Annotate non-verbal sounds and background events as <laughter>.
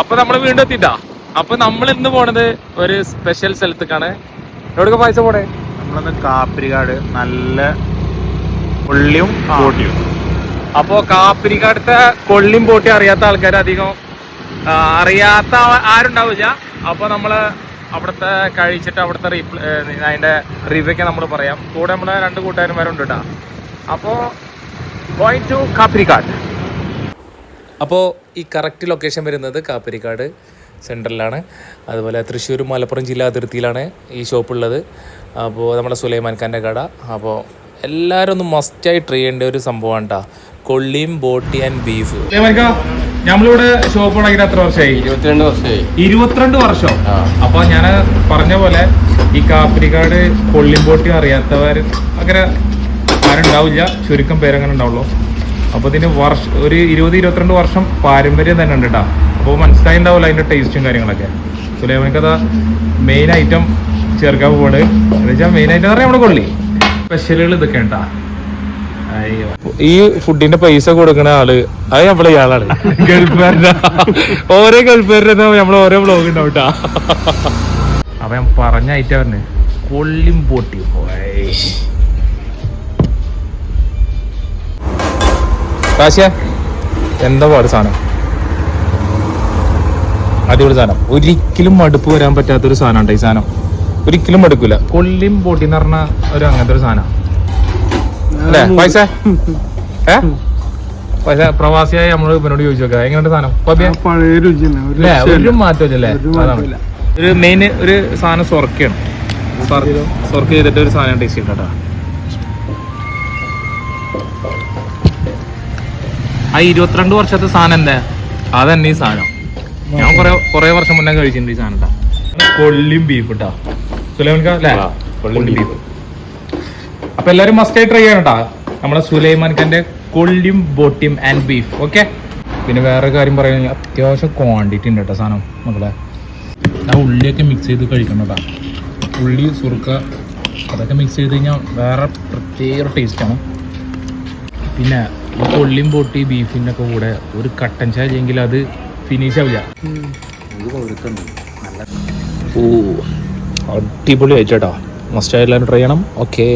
അപ്പൊ നമ്മൾ വീണ്ടും എത്തിട്ടാ അപ്പൊ നമ്മൾ ഇന്ന് പോണത് ഒരു സ്പെഷ്യൽ സ്ഥലത്തേക്കാണ്. എവിടെയൊക്കെ പൈസ പോണേ? നമ്മളൊന്ന് കാപ്പിരിക്കാട്. നല്ല കൊള്ളിയും പോട്ടിയും. അപ്പോ കാപ്പിരിക്കാടത്തെ കൊള്ളിയും പോട്ടി അറിയാത്ത ആൾക്കാർ അധികം അറിയാത്ത ആരുണ്ടാവില്ല. അപ്പൊ നമ്മൾ അവിടുത്തെ കഴിച്ചിട്ട് അവിടുത്തെ റീപ്ല അതിന്റെ റിവ്യൂ ഒക്കെ നമ്മൾ പറയാം. കൂടെ നമ്മളെ രണ്ട് കൂട്ടുകാരന്മാരുണ്ട് കേട്ടോ. അപ്പോ ഗോയിങ് ടു കാപ്പിരിക്കാട്. അപ്പോൾ ഈ കറക്റ്റ് ലൊക്കേഷൻ വരുന്നത് കാപ്പരിക്കാട് സെന്ററിലാണ് അതുപോലെ തൃശ്ശൂർ മലപ്പുറം ജില്ലാ അതിർത്തിയിലാണ് ഈ ഷോപ്പ് ഉള്ളത്. അപ്പോൾ നമ്മുടെ സുലൈമാൻ ഖാന്റെ കട. അപ്പോൾ എല്ലാവരും ഒന്ന് മസ്റ്റായി ട്രൈ ചെയ്യേണ്ട ഒരു സംഭവമാണ് കേട്ടോ കൊള്ളിയും ബോട്ടി ആൻഡ് ബീഫ് നമ്മളിവിടെ ഷോപ്പ് തുടങ്ങിയിട്ട് എത്ര വർഷമായി ഇരുപത്തിരണ്ട് വർഷമായി ഇരുപത്തിരണ്ട് വർഷം. അപ്പൊ ഞാൻ പറഞ്ഞ പോലെ ഈ കാപ്പിരിക്കാട് കൊള്ളിമ്പോട്ടി അറിയാത്തവർ അങ്ങനെ ആരുണ്ടാവില്ല. ചുരുക്കം പേരങ്ങനെ ഉണ്ടാവുള്ളൂ. അപ്പൊ ഇതിന് വർഷ ഒരു ഇരുപത് ഇരുപത്തിരണ്ട് വർഷം പാരമ്പര്യം തന്നെ ഉണ്ട് കേട്ടോ അപ്പോൾ മനസ്സിലായി ഉണ്ടാവില്ല അതിന്റെ ടേസ്റ്റും കാര്യങ്ങളൊക്കെ. സുലൈമാനിക്കഥ മെയിൻ ഐറ്റം ചേർക്കാൻ പോവാണ്. എന്ന് വെച്ചാൽ മെയിൻ ഐറ്റം എന്ന് പറഞ്ഞാൽ നമ്മുടെ കൊള്ളി സ്പെഷ്യലുകൾ ഇതൊക്കെ ഉണ്ടാ? ഈ ഫുഡിന്റെ പൈസ കൊടുക്കുന്ന ആൾ അത് നമ്മളെ ഇയാളാണ്. ഗൾഫുകാരനാ. ഓരോ ഗൾഫുകാരുടെ നമ്മൾ ഓരോ ബ്ലോഗ് ഉണ്ടാവും. അപ്പൊ ഞാൻ പറഞ്ഞ ഐറ്റം പറഞ്ഞ് കൊള്ളിയും പൊട്ടി. കാശിയ? എന്താ പാട് സാധനം? അടിപൊളി സാധനം. ഒരിക്കലും മടുപ്പ് വരാൻ പറ്റാത്തൊരു സാധനം ഈ സാധനം. ഒരിക്കലും മടുക്കൂല. കൊള്ളിയും പൊട്ടി എന്ന് പറഞ്ഞ ഒരു അങ്ങനത്തെ ഒരു സാധനം. അല്ലേ? പൈസ? <laughs> ഏ? പൈസ പ്രവാസിയായി നമ്മൾ ഇവനോട് ചോദിച്ചു നോക്കാം. എങ്ങനെയുണ്ട് സാധനം? പഴയ രുചിയാണ് ഒരു മാറ്റമില്ലല്ലേ ഒരു മെയിൻ ഒരു സാധനം സ്വർക്കാണ് സ്വർക്ക് ചെയ്തിട്ട് ഒരു സാധനം ടേസ്റ്റ് ചെയ്തിട്ടാ ആ ഇരുപത്തിരണ്ട് വർഷത്തെ സാധനം എന്താ? അതന്നെ ഈ സാധനം. ഞാൻ കൊറേ കൊറേ വർഷം മുന്നേ കഴിച്ചിട്ടുണ്ട് ഈ സാധനം. കൊള്ളിയും ബീഫ് ഇട്ടാ സുലൈമാൻ അല്ലേ? കൊള്ളിയും ബീഫ് അപ്പൊ എല്ലാരും മസ്റ്റ് ആയി ട്രൈ ചെയ്യണം കേട്ടാ നമ്മളെ സുലൈമാൻ ഖാന്റെ കൊള്ളിയും ബോട്ടിയും ആൻഡ് ബീഫ് ഓക്കെ പിന്നെ വേറെ കാര്യം പറയുകയാണെങ്കിൽ അത്യാവശ്യം ക്വാണ്ടിറ്റി ഉണ്ട് കേട്ടോ സാധനം മക്കളെ. ആ ഉള്ളിയൊക്കെ മിക്സ് ചെയ്ത് കഴിക്കണം കേട്ടോ ഉള്ളി സുറുക്ക അതൊക്കെ മിക്സ് ചെയ്ത് കഴിഞ്ഞാൽ വേറെ പ്രത്യേക ടേസ്റ്റാണ് പിന്നെ ഈ കൊള്ളിയും പൊട്ടി ബീഫിന്റെ ഒക്കെ കൂടെ ഒരു കട്ടൻ ചായ അല്ലെങ്കിൽ അത് ഫിനിഷ് ആവില്ല. ഓ അടിപൊളി ആയിട്ടാ. മസ്റ്റ് എല്ലാവരും ട്രൈ ചെയ്യണം. ഓക്കേ